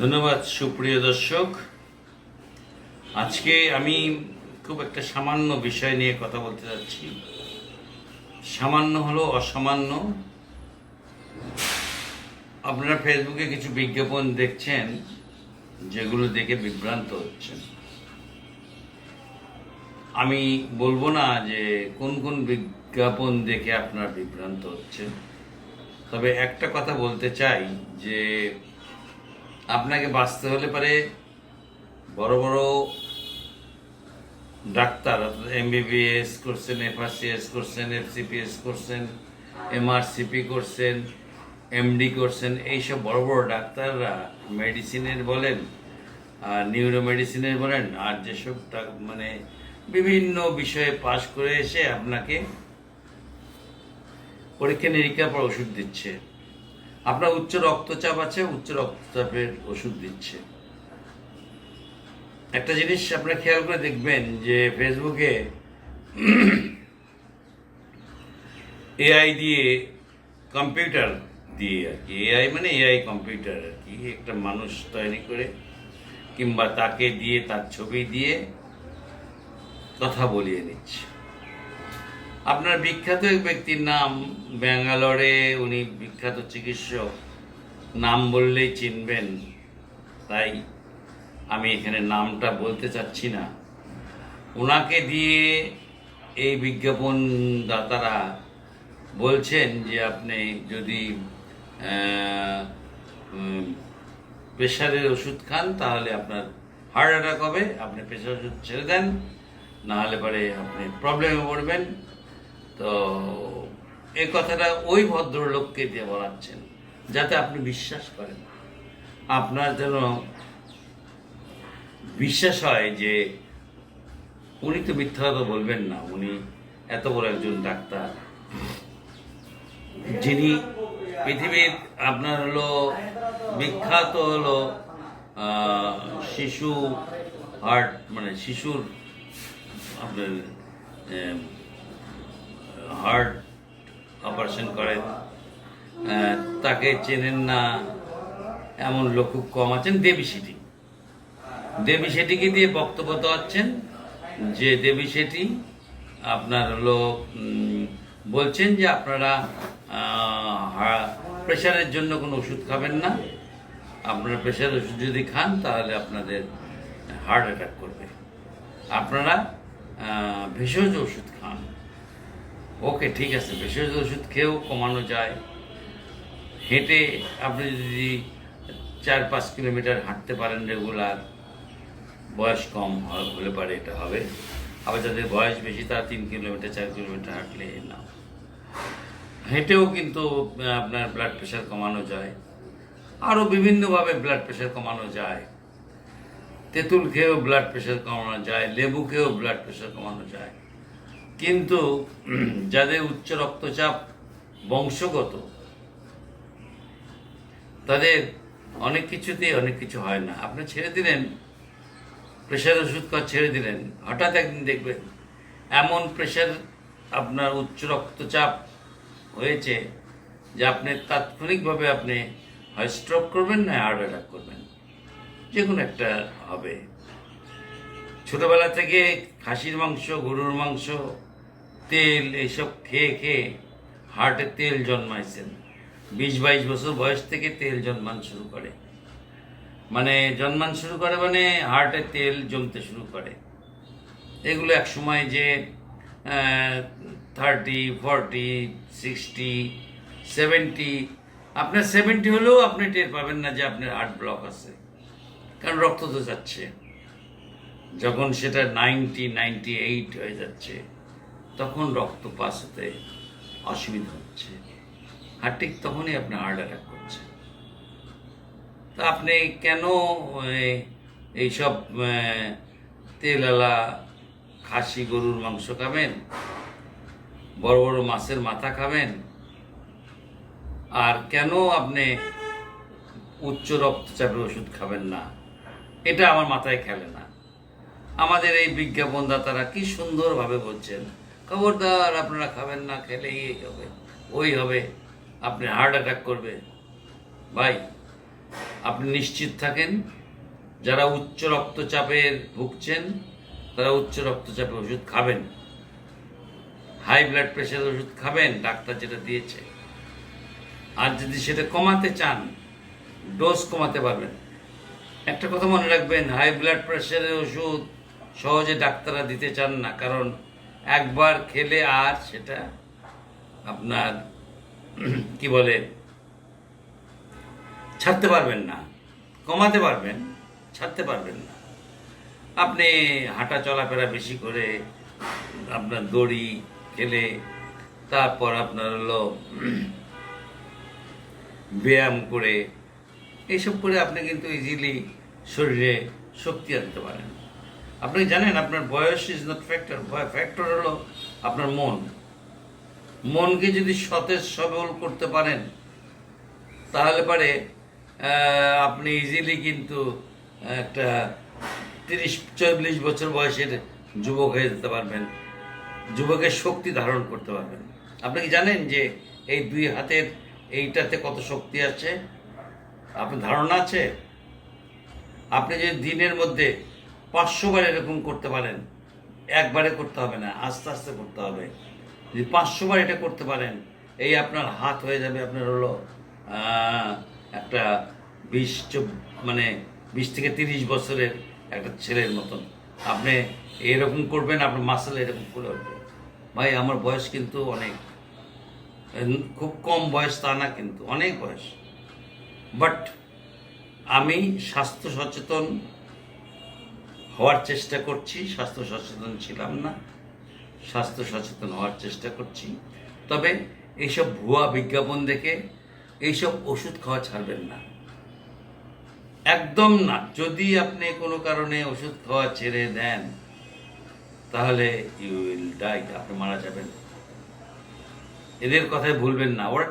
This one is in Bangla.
ধন্যবাদ, সুপ্রিয় দর্শক। আজকে আমি খুব একটা সামান্য বিষয় নিয়ে কথা বলতে যাচ্ছি। সামান্য হলো অসামান্য। আপনারা ফেসবুকে কিছু বিজ্ঞাপন দেখছেন, যেগুলো দেখে বিভ্রান্ত হচ্ছেন। আমি বলব না যে কোন কোন বিজ্ঞাপন দেখে আপনার বিভ্রান্ত হচ্ছেন। তবে একটা কথা বলতে চাই যে আপনাকে বাঁচতে হলে পারে বড় বড় ডাক্তার এমবিবিএস করছেন এফআরসিএস করছেন এফসিপিএস করছেন এমআরসিপি করছেন এমডি করছেন, এইসব বড় বড় ডাক্তাররা মেডিসিনের বলেন, আর নিউরো মেডিসিনের বলেন, আর যেসব মানে বিভিন্ন বিষয়ে পাশ করে এসে আপনাকে পরীক্ষা নিরীক্ষার পর ওষুধ দিচ্ছে। আপনার উচ্চ রক্তচাপ আছে, উচ্চ রক্তচাপের ওষুধ দিচ্ছে। একটা জিনিস আপনারা খেয়াল করে দেখবেন যে ফেসবুকে এআই দিয়ে কম্পিউটার দিয়ে আর কি, এআই মানে এআই কম্পিউটার আর কি, একটা মানুষ তৈরি করে কিংবা তাকে দিয়ে, তার ছবি দিয়ে কথা বলিয়ে নিচ্ছে। আপনার বিখ্যাত এক ব্যক্তির নাম ব্যাঙ্গালোরে, উনি বিখ্যাত চিকিৎসক। নাম বললেই চিনবেন। তাই আমি এখানে নামটা বলতে চাচ্ছি না। ওনাকে দিয়ে এই বিজ্ঞাপন দাতারা বলছেন যে আপনি যদি প্রেশারের ওষুধ খান, তাহলে আপনার হার্ট অ্যাটাক হবে, আপনি প্রেশার ওষুধ ছেড়ে দেন নাহলে পরে আপনি প্রবলেমে পড়বেন। তো এই কথাটা ওই ভদ্রলোককে দিয়ে বলাচ্ছেন, যাতে আপনি বিশ্বাস করেন। আপনার যেন বিশ্বাস হয় যে উনি তো মিথ্যা কথা বলবেন না, উনি এত বড় একজন ডাক্তার। যিনি পৃথিবীর, আপনার হলো বিখ্যাত হলো শিশু হার্ট মানে শিশুর আপনার হার্ট অপারেশন করেন তাকে চেনেন না, এমন লোক খুব কম আছেন, দেবী সেটি দেবী সেটিকে দিয়ে বক্তব্য দেওয়াচ্ছেন যে, দেবী সেটি আপনার হলো বলছেন যে আপনারা প্রেশারের জন্য কোনো ওষুধ খাবেন না। আপনারা প্রেশার ওষুধ যদি খান, তাহলে আপনাদের হার্ট অ্যাটাক করবে। আপনারা ভেষজ ওষুধ খান। ওকে, ঠিক আছে ভেষজ ওষুধ খেয়েও কমানো যায়। হেঁটে আপনি যদি চার পাঁচ কিলোমিটার হাঁটতে পারেন রেগুলার, বয়স কম হলে পারে এটা হবে। আবার যাদের বয়স বেশি, তারা তিন কিলোমিটার, চার কিলোমিটার হাঁটলে না। হেঁটেও কিন্তু আপনার ব্লাড প্রেশার কমানো যায়। আরও বিভিন্নভাবে ব্লাড প্রেশার কমানো যায়। তেঁতুল খেয়েও ব্লাড প্রেশার কমানো যায়, লেবু খেয়েও ব্লাড প্রেশার কমানো যায়। কিন্তু যাদের উচ্চ রক্তচাপ বংশগত, তাদের অনেক কিছুতেই অনেক কিছু হয় না। আপনি ছেড়ে দিলেন প্রেশার ওষুধ খাওয়া ছেড়ে দিলেন, হঠাৎ একদিন দেখবেন এমন প্রেশার আপনার উচ্চ রক্তচাপ হয়েছে যে আপনি তাৎক্ষণিকভাবে আপনি হয় স্ট্রোক করবেন না হার্ট অ্যাটাক করবেন। যে কোনো একটা হবে। ছোটবেলা থেকে খাসির মাংস, গরুর মাংস তেল এইসব খেয়ে খেয়ে হার্টে তেল জন্মাইছেন। বিশ বাইশ বছর বয়স থেকে তেল জন্মান শুরু করে। মানে জন্মান শুরু করে মানে হার্টে তেল জমতে শুরু করে। এগুলো এক সময় যে থার্টি ফর্টি সিক্সটি সেভেন্টি আপনার সেভেন্টি হলেও আপনি টের পাবেন না যে আপনার হার্ট ব্লক আছে। কারণ রক্ত তো যাচ্ছে। যখন সেটা নাইনটি নাইনটি এইট হয়ে যাচ্ছে। তখন রক্ত পাস হতে অসুবিধা হচ্ছে। আর ঠিক তখনই আপনার হার্ট অ্যাটাক করছে তা আপনি কেন এইসব তেলালা, খাসি গরুর মাংস খাবেন? বড় বড় মাছের মাথা খাবেন? আর কেন আপনি উচ্চ রক্তচাপের ওষুধ খাবেন না? এটা আমার মাথায় খেলে না। আমাদের এই বিজ্ঞাপনদাতারা কি সুন্দরভাবে বলছেন খবরদার, আপনারা খাবেন না খেলে এই হবে, ওই হবে। আপনি হার্ট অ্যাটাক করবে। ভাই, আপনি নিশ্চিত থাকেন, যারা উচ্চ রক্তচাপের ভুগছেন, তারা উচ্চ রক্তচাপের ওষুধ খাবেন। হাই ব্লাড প্রেশারের ওষুধ খাবেন, ডাক্তার যেটা দিয়েছে। আর যদি সেটা কমাতে চান ডোজ কমাতে পারবেন। একটা কথা মনে রাখবেন হাই ব্লাড প্রেশারের ওষুধ সহজে ডাক্তাররা দিতে চান না, কারণ একবার খেলে আর সেটা আপনার, কি বলে, ছাড়তে পারবেন না, কমাতে পারবেন, ছাড়তে পারবেন না। আপনি হাঁটা চলাফেরা বেশি করে আপনার দড়ি খেলে, তারপর আপনার হলো ব্যায়াম করে, এইসব করে আপনি কিন্তু ইজিলি শরীরে শক্তি আনতে পারেন। আপনি জানেন আপনার বয়স ইজ নট ফ্যাক্টর ফ্যাক্টর হলো আপনার মন। মনকে যদি সতেজ সবল করতে পারেন, তাহলে পারে আপনি ইজিলি কিন্তু একটা তিরিশ, চল্লিশ বছর বয়সের যুবক হয়ে যেতে পারবেন। যুবকের শক্তি ধারণ করতে পারবেন। আপনি কি জানেন যে এই দুই হাতের এইটাতে কত শক্তি আছে? আপনার ধারণা আছে? আপনি যদি দিনের মধ্যে পাঁচশো বার এরকম করতে পারেন, একবারে করতে হবে না, আস্তে আস্তে করতে হবে। যদি পাঁচশো বার এটা করতে পারেন, এই আপনার হাত হয়ে যাবে, আপনার হলো একটা বিশ মানে বিশ থেকে তিরিশ বছরের একটা ছেলের মতন। আপনি এরকম করবেন, আপনার মাসেল এরকম করে উঠবে। ভাই, আমার বয়স কিন্তু অনেক। খুব কম বয়স তা না কিন্তু, অনেক বয়স। বাট আমি স্বাস্থ্য সচেতন হওয়ার চেষ্টা করছি, স্বাস্থ্য সচেতন ছিলাম না। স্বাস্থ্য সচেতন হওয়ার চেষ্টা করছি। তবে এইসব ভুয়া বিজ্ঞাপন দেখে এইসব ওষুধ খাওয়া ছাড়বেন না। একদম না। যদি আপনি কোনো কারণে ওষুধ খাওয়া ছেড়ে দেন, তাহলে ইউ উইল ডাই আপনি মারা যাবেন। এদের কথায় ভুলবেন না। ওরা